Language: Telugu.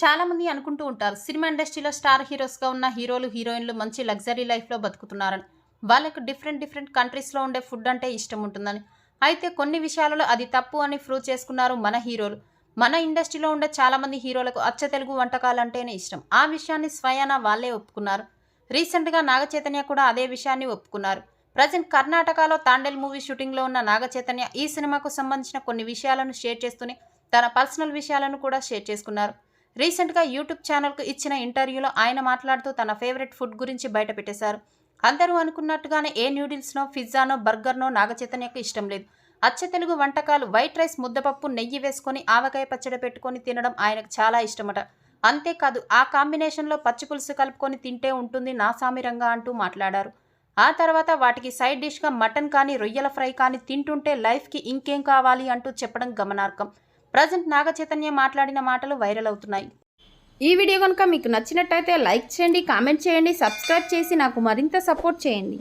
చాలామంది అనుకుంటూ ఉంటారు సినిమా ఇండస్ట్రీలో స్టార్ హీరోస్గా ఉన్న హీరోలు హీరోయిన్లు మంచి లగ్జరీ లైఫ్లో బతుకుతున్నారని. వాళ్ళకు డిఫరెంట్ డిఫరెంట్ కంట్రీస్లో ఉండే ఫుడ్ అంటే ఇష్టం ఉంటుందని. అయితే కొన్ని విషయాలలో అది తప్పు అని ప్రూవ్ చేసుకున్నారు మన హీరోలు. మన ఇండస్ట్రీలో ఉండే చాలామంది హీరోలకు అచ్చ తెలుగు వంటకాలు అంటేనే ఇష్టం. ఆ విషయాన్ని స్వయాన వాళ్ళే ఒప్పుకున్నారు. రీసెంట్గా నాగచైతన్య కూడా అదే విషయాన్ని ఒప్పుకున్నారు. ప్రజెంట్ కర్ణాటకలో తాండెల్ మూవీ షూటింగ్లో ఉన్న నాగచైతన్య ఈ సినిమాకు సంబంధించిన కొన్ని విషయాలను షేర్ చేస్తూనే తన పర్సనల్ విషయాలను కూడా షేర్ చేసుకున్నారు. రీసెంట్గా యూట్యూబ్ ఛానల్కు ఇచ్చిన ఇంటర్వ్యూలో ఆయన మాట్లాడుతూ తన ఫేవరెట్ ఫుడ్ గురించి బయటపెట్టేశారు అందరూ అనుకున్నట్టుగానే ఏ న్యూడిల్స్నో పిజ్జానో బర్గర్నో నాగచైతన్యకు ఇష్టం లేదు. అచ్చ తెలుగు వంటకాలు వైట్ రైస్ ముద్దపప్పు నెయ్యి వేసుకొని ఆవకాయ పచ్చడి పెట్టుకొని తినడం ఆయనకు చాలా ఇష్టమట. అంతేకాదు ఆ కాంబినేషన్లో పచ్చి పులుసు కలుపుకొని తింటే ఉంటుంది నా సామిరంగా అంటూ మాట్లాడారు. ఆ తర్వాత వాటికి సైడ్ డిష్గా మటన్ కానీ రొయ్యల ఫ్రై కానీ తింటుంటే లైఫ్కి ఇంకేం కావాలి అంటూ చెప్పడం గమనార్హం. ప్రజెంట్ నాగ చైతన్య మాట్లాడిన మాటలు వైరల్ అవుతున్నాయి. ఈ వీడియో కనుక మీకు నచ్చినట్టయితే లైక్ చేయండి కామెంట్ చేయండి సబ్స్క్రైబ్ చేసి నాకు మరింత సపోర్ట్ చేయండి.